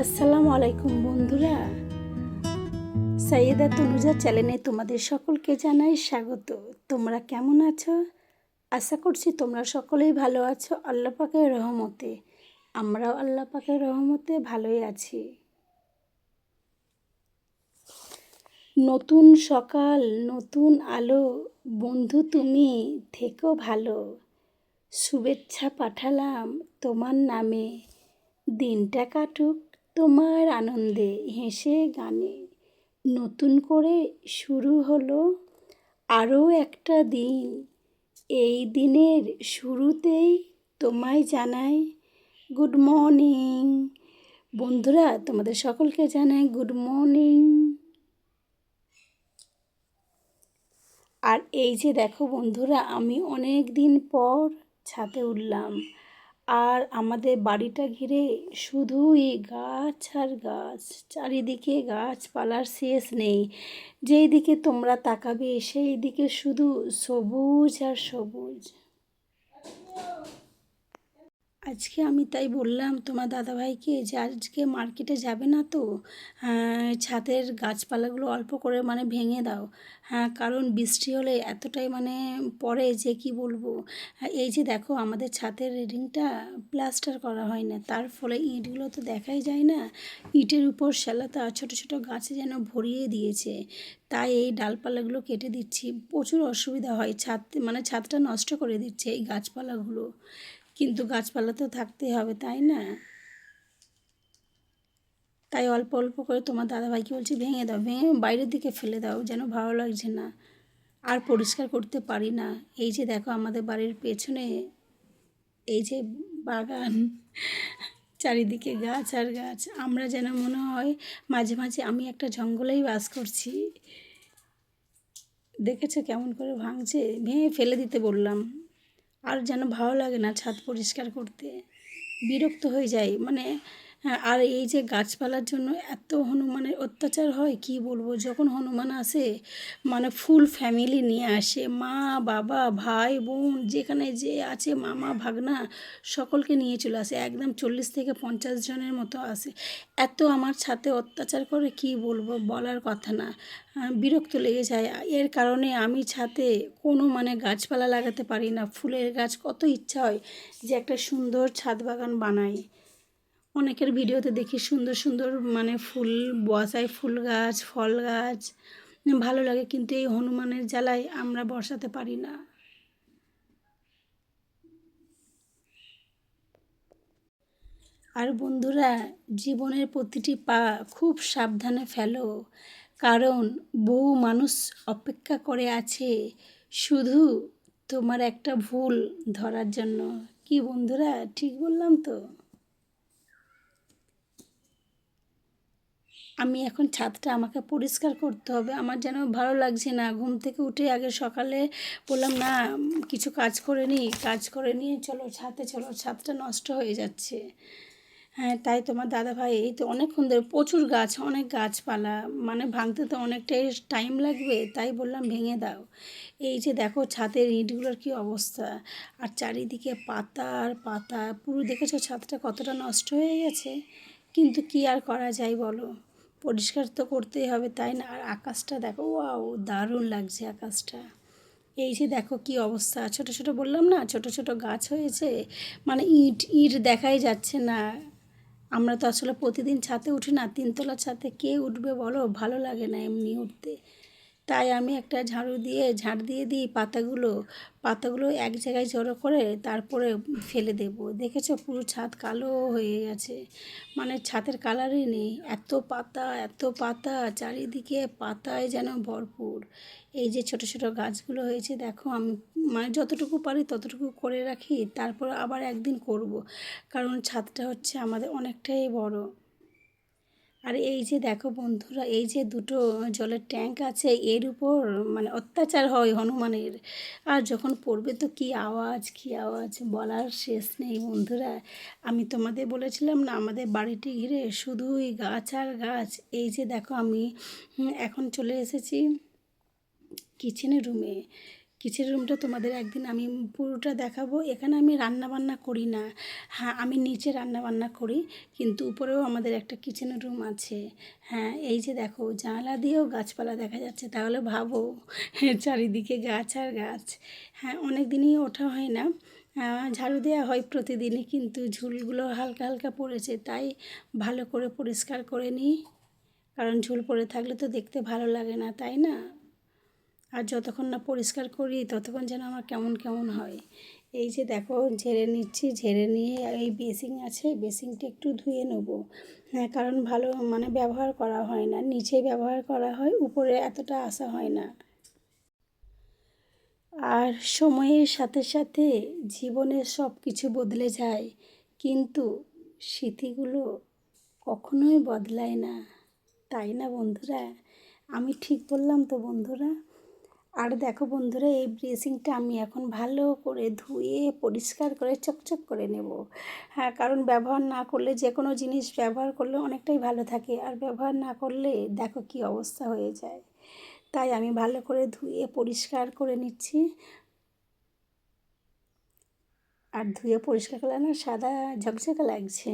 আসসালামু আলাইকুম বন্ধুরা। সাইয়েদা তনুজা চ্যানেলে তোমাদের সকলকে জানাই স্বাগত। তোমরা কেমন আছো? আশা করছি তোমরা সকলেই ভালো আছো আল্লাহ পাকের রহমতে। আমরাও আল্লাহ পাকের রহমতে ভালোই আছি। নতুন সকাল, নতুন আলো, বন্ধু তুমি, থেকো ভালো। শুভেচ্ছা পাঠালাম তোমার নামে। দিনটা কাটুক তোমার আনন্দে হেসে গানে। নতুন করে শুরু হলো আরও একটা দিন। এই দিনের শুরুতেই তোমায় জানাই গুড মর্নিং। বন্ধুরা, তোমাদের সকলকে জানাই গুড মর্নিং। আর এই যে দেখো বন্ধুরা, আমি অনেক দিন পর ছাদে উঠলাম। আর আমাদের বাড়িটা ঘিরে শুধুই গাছ আর গাছ। চারিদিকে গাছপালার শেষ নেই। যেই দিকে তোমরা তাকাবে, সেই দিকে শুধু সবুজ আর সবুজ। আজকে আমি তাই বললাম, তোমার দাদাভাইকে যে আজকে মার্কেটে যাবে না তো ছাদের গাছপালাগুলো অল্প করে মানে ভেঙে দাও। হ্যাঁ কারণ বৃষ্টি হলে এতটাই মানে পড়ে যে কি বলব। এই যে দেখো আমাদের ছাদের রেডিংটা প্লাস্টার করা হয় না, তার ফলে ইঁটগুলো তো দেখাই যায় না। ইটের উপর শ্যালাতা ছোটো ছোটো গাছে যেন ভরিয়ে দিয়েছে। তাই এই ডালপালাগুলো কেটে দিচ্ছি। প্রচুর অসুবিধা হয়, ছাদ মানে ছাদটা নষ্ট করে দিচ্ছে এই গাছপালাগুলো। কিন্তু গাছপালা তো থাকতেই হবে, তাই না? তাই অল্প অল্প করে তোমার দাদাভাইকে বলছি, ভেঙে দাও, ভেঙে বাইরের দিকে ফেলে দাও, যেন ভালো লাগছে না। আর পরিষ্কার করতে পারি না। এই যে দেখো আমাদের বাড়ির পেছনে, এই যে বাগান, চারিদিকে গাছ আর গাছ। আমরা যেন মনে হয় মাঝে মাঝে আমি একটা জঙ্গলেই বাস করছি। দেখেছ কেমন করে ভাঙছে? ভেঙে ফেলে দিতে বললাম। আর যেন ভালো লাগে না ছাদ পরিষ্কার করতে। বিরক্ত হয়ে যায় মানে হ্যাঁ, আর এই যে গাছপালার জন্য এত হনুমানের অত্যাচার হয় কি বলব? যখন হনুমান আসে মানে ফুল ফ্যামিলি নিয়ে আসে মা বাবা ভাই বোন যেখানে যে আছে মামা ভাগনা সকলকে নিয়ে চলে আসে একদম চল্লিশ থেকে পঞ্চাশ জনের মতো আসে। এত আমার ছাতে অত্যাচার করে কি বলব? বলার কথা না। বিরক্ত লেগে যায়। এর কারণে আমি ছাতে কোনো মানে গাছপালা লাগাতে পারি না। ফুলের গাছ কত ইচ্ছা হয় যে একটা সুন্দর ছাদ বাগান বানাই। অনেকের ভিডিওতে দেখি সুন্দর সুন্দর মানে ফুল, বসায় ফুল গাছ, ফল গাছ, ভালো লাগে কিন্তু এই হনুমানের জ্বালায় আমরা বসাতে পারি না। আর বন্ধুরা, জীবনের প্রতিটি পা খুব সাবধানে ফেলো, কারণ বহু মানুষ অপেক্ষা করে আছে শুধু তোমার একটা ভুল ধরার জন্য। কি বন্ধুরা, ঠিক বললাম তো? আমি এখন ছাদটা আমাকে পরিষ্কার করতে হবে। আমার যেন ভালো লাগছে না। ঘুম থেকে উঠে আগে সকালে বললাম, না, কিছু কাজ করে নিই। কাজ করে নিয়ে চলো ছাদে, চলো। ছাদটা নষ্ট হয়ে যাচ্ছে। হ্যাঁ তাই তোমার দাদা ভাই এই তো অনেকক্ষণ ধরে প্রচুর গাছ, অনেক গাছপালা মানে ভাঙতে তো অনেকটাই টাইম লাগবে। তাই বললাম, ভেঙে দাও। এই যে দেখো ছাদের ইঁটগুলোর কী অবস্থা। আর চারিদিকে পাতা আর পাতা। পুরো দেখেছ ছাদটা কতটা নষ্ট হয়ে গেছে? কিন্তু কি আর করা যায় বলো? পরিষ্কার তো করতেই হবে, তাই না? আর আকাশটা দেখো, ওয়াও, দারুণ লাগছে আকাশটা। এই যে দেখো কি অবস্থা, ছোট ছোট বললাম না, ছোট ছোট গাছ হয়েছে মানে ইট ইট দেখাই যাচ্ছে না। আমরা তো আসলে প্রতিদিন ছাতে উঠি না তিনতলা ছাতে কে উঠবে বলো? ভালো লাগে না এমনি উঠতে। তাই আমি একটা ঝাড়ু দিয়ে, ঝাড় দিয়ে দিই পাতাগুলো। পাতাগুলো এক জায়গায় জড়ো করে তারপরে ফেলে দেব। দেখেছ পুরো ছাদ কালো হয়ে গেছে। মানে ছাদের কালারই নেই। এত পাতা এত পাতা, চারিদিকে পাতায় যেন ভরপুর। এই যে ছোট ছোট গাছগুলো হয়েছে, দেখো আমি মানে যতটুকু পারি ততটুকু করে রাখি, তারপর আবার একদিন করব। কারণ ছাদটা হচ্ছে আমাদের অনেকটাই বড়। আর এই যে দেখো বন্ধুরা, এই যে দুটো জলের ট্যাঙ্ক আছে, এর উপর মানে অত্যাচার হয় হনুমানের। আর যখন পড়বে তো কি আওয়াজ কি আওয়াজ বলার শেষ নেই বন্ধুরা। আমি তোমাদের বলেছিলাম না, আমাদের বাড়িটি ঘিরে শুধুই গাছ আর গাছ। এই যে দেখো আমি এখন চলে এসেছি কিচেনের রুমে কিচেন রুমটা তোমাদের একদিন আমি পুরোটা দেখাবো। এখানে আমি রান্না বান্না করি না। হ্যাঁ আমি নিচে রান্না বান্না করি, কিন্তু উপরেও আমাদের একটা কিচেন রুম আছে। হ্যাঁ এই যে দেখো, জানালা দিয়েও গাছপালা দেখা যাচ্ছে, তাহলে ভাবো, চারিদিকে গাছ আর গাছ। হ্যাঁ অনেক দিনই ওঠা হয় না। ঝাড়ু দেওয়া হয় প্রতিদিনই, কিন্তু ঝুলগুলো হালকা হালকা পড়েছে, তাই ভালো করে পরিষ্কার করে নিই। কারণ ঝুল পড়ে থাকলে তো দেখতে ভালো লাগে না, তাই না? আর যতক্ষণ না পরিষ্কার করি, ততক্ষণ যেন আমার কেমন কেমন হয়। এই যে দেখো, ঝেড়ে নিচ্ছি, ঝেড়ে নিয়ে এই বেসিং আছে বেসিংটা একটু ধুয়ে নেব। হ্যাঁ কারণ ভালো মানে ব্যবহার করা হয় না। নিচে ব্যবহার করা হয়, উপরে এতটা আসা হয় না। আর সময়ের সাথে সাথে জীবনের সব কিছু বদলে যায়, কিন্তু স্মৃতিগুলো কখনোই বদলায় না। তাই না বন্ধুরা? আমি ঠিক বললাম তো বন্ধুরা? আর দেখো বন্ধুরা, এই ব্রেসিংটা আমি এখন ভালো করে ধুয়ে, পরিষ্কার করে, চকচক করে নেব। হ্যাঁ কারণ ব্যবহার না করলে যে কোনো জিনিস ব্যবহার করলে অনেকটাই ভালো থাকে। আর ব্যবহার না করলে দেখো কি অবস্থা হয়ে যায়। তাই আমি ভালো করে ধুয়ে, পরিষ্কার করে নিচ্ছি। আর ধুয়ে পরিষ্কার করলে না সাদা ঝকঝকে লাগছে।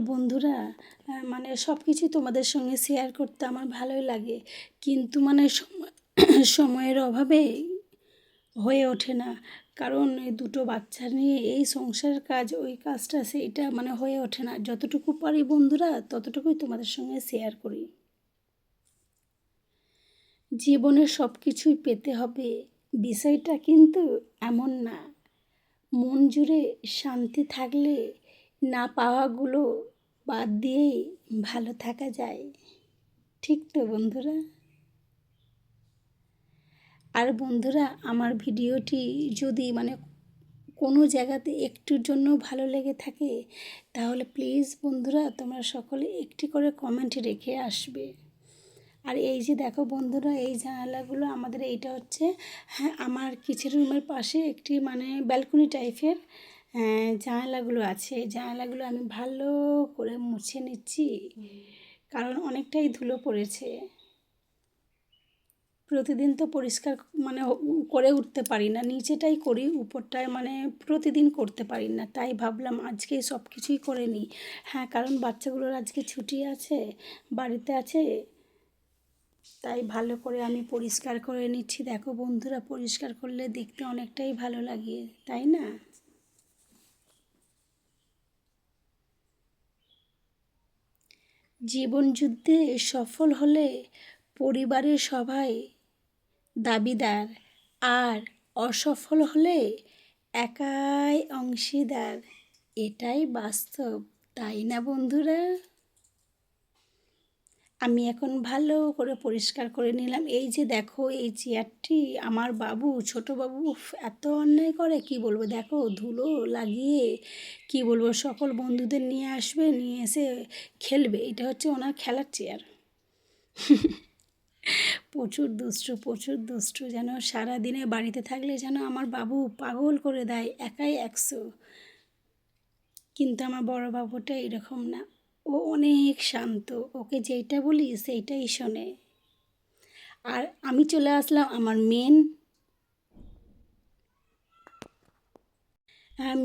বন্ধুরা মানে সব কিছু তোমাদের সঙ্গে শেয়ার করতে আমার ভালোই লাগে। কিন্তু মানে সময়, সময়ের অভাবে হয়ে ওঠে না। কারণ এই দুটো বাচ্চা নিয়ে এই সংসারের কাজ, ওই কাজটা সেইটা মানে হয়ে ওঠে না। যতটুকু পারি বন্ধুরা, ততটুকুই তোমাদের সঙ্গে শেয়ার করি। জীবনে সব কিছুই পেতে হবে। বিষয়টা কিন্তু এমন না। মন জুড়ে শান্তি থাকলে না পাওয়াগুলো বাদ দিয়েই ভালো থাকা যায়। ঠিক তো বন্ধুরা? আর বন্ধুরা, আমার ভিডিওটি যদি মানে কোনো জায়গাতে একটুর জন্য ভালো লেগে থাকে, তাহলে প্লিজ বন্ধুরা, তোমরা সকলে একটি করে কমেন্ট রেখে আসবে। আর এই যে দেখো বন্ধুরা, এই জানালাগুলো আমাদের এইটা হচ্ছে হ্যাঁ আমার কিচেন রুমের পাশে একটি মানে ব্যালকনি টাইপের জানালাগুলো আছে। জানালাগুলো আমি ভালো করে মুছে নিচ্ছি। কারণ অনেকটাই ধুলো পড়েছে। প্রতিদিন তো পরিষ্কার মানে করে উঠতে পারি না। নিচেটাই করি, উপরটায় মানে প্রতিদিন করতে পারি না। তাই ভাবলাম আজকেই সব কিছুই করে নিই। হ্যাঁ কারণ বাচ্চাগুলোর আজকে ছুটি আছে, বাড়িতে আছে। তাই ভালো করে আমি পরিষ্কার করে নিচ্ছি। দেখো বন্ধুরা, পরিষ্কার করলে দেখতে অনেকটাই ভালো লাগে। তাই না? জীবন যুদ্ধে সফল হলে পরিবারের সবাই দাবিদার, আর অসফল হলে একাই অংশীদার। এটাই বাস্তব, তাই না বন্ধুরা? আমি এখন ভালো করে পরিষ্কার করে নিলাম। এই যে দেখো, এই চেয়ারটি আমার বাবু, ছোট বাবু এত অন্যায় করে, কি বলব? দেখো, ধুলো লাগিয়ে, কি বলব, সকল বন্ধুদের নিয়ে আসবে, নিয়ে এসে খেলবে। এটা হচ্ছে ওনার খেলার চেয়ার। প্রচুর দুষ্টু প্রচুর দুষ্টু, যেন সারাদিনে বাড়িতে থাকলে যেন আমার বাবু পাগল করে দেয়, একাই একশো। কিন্তু আমার বড় বাবুটা এরকম না। ও অনেক শান্ত, ওকে যেইটা বলি সেইটাই শোনে। আর আমি চলে আসলাম আমার মেন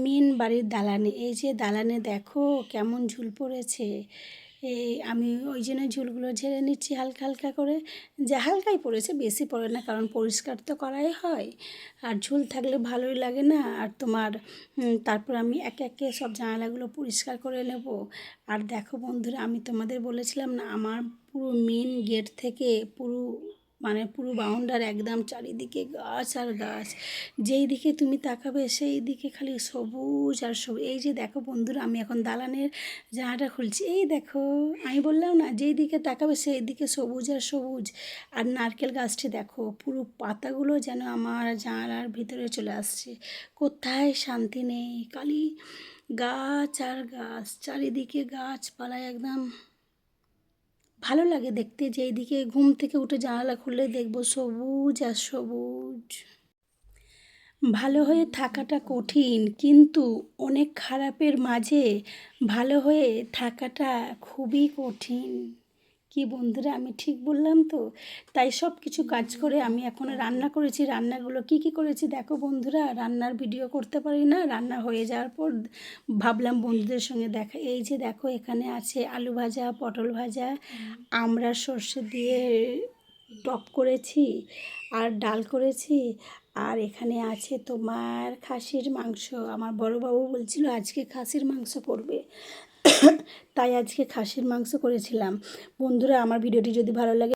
মেন বাড়ির দালানে। এই যে দালানে দেখো কেমন ঝুল পড়েছে। এই আমি ওই জন্য ঝুলগুলো ঝেড়ে নিচ্ছি হালকা হালকা করে। যে হালকাই পড়েছে, বেশি পড়ে না, কারণ পরিষ্কার তো করাই হয়। আর ঝুল থাকলে ভালোই লাগে না। আর তোমার তারপর আমি একে একে সব জানালাগুলো পরিষ্কার করে নেব। আর দেখো বন্ধুরা, আমি তোমাদের বলেছিলাম না, আমার পুরো মেন গেট থেকে পুরো মানে পুরো বাউন্ডার একদম চারিদিকে গাছ আর গাছ। যেই দিকে তুমি তাকাবে সেই দিকে খালি সবুজ আর সবুজ এই যে দেখো বন্ধুরা, আমি এখন দালানের জানাটা খুলছি। এই দেখো, আমি বললাম না, যেই দিকে তাকাবে সেই দিকে সবুজ আর সবুজ। আর নারকেল গাছটি দেখো, পুরো পাতাগুলো যেন আমার জানালার ভিতরে চলে আসছে। কোথায় শান্তি নেই, খালি গাছ আর গাছ, চারিদিকে গাছপালায় একদম ভালো লাগে দেখতে যে এইদিকে ঘুম থেকে উঠে জানালা খুললে দেখব সবুজ আর সবুজ। ভালো হয়ে থাকাটা কঠিন, কিন্তু অনেক খারাপের মাঝে ভালো হয়ে থাকাটা খুবই কঠিন। কি বন্ধুরা, আমি ঠিক বললাম তো? তাই সব কিছু কাজ করে আমি এখন রান্না করেছি। রান্নাগুলো কি কি করেছি দেখো বন্ধুরা। রান্নার ভিডিও করতে পারি না। রান্না হয়ে যাওয়ার পর ভাবলাম বন্ধুদের সঙ্গে দেখা। এই যে দেখো এখানে আছে আলু ভাজা, পটল ভাজা, আমরা সর্ষে দিয়ে টপ করেছি আর ডাল করেছি। আর এখানে আছে তোমার খাসির মাংস। আমার বড়বাবু বলছিল আজকে খাসির মাংস করবে তাই আজকে খাসির মাংস করেছিলাম। বন্ধুরা আমার ভিডিওটি যদি ভালো লাগে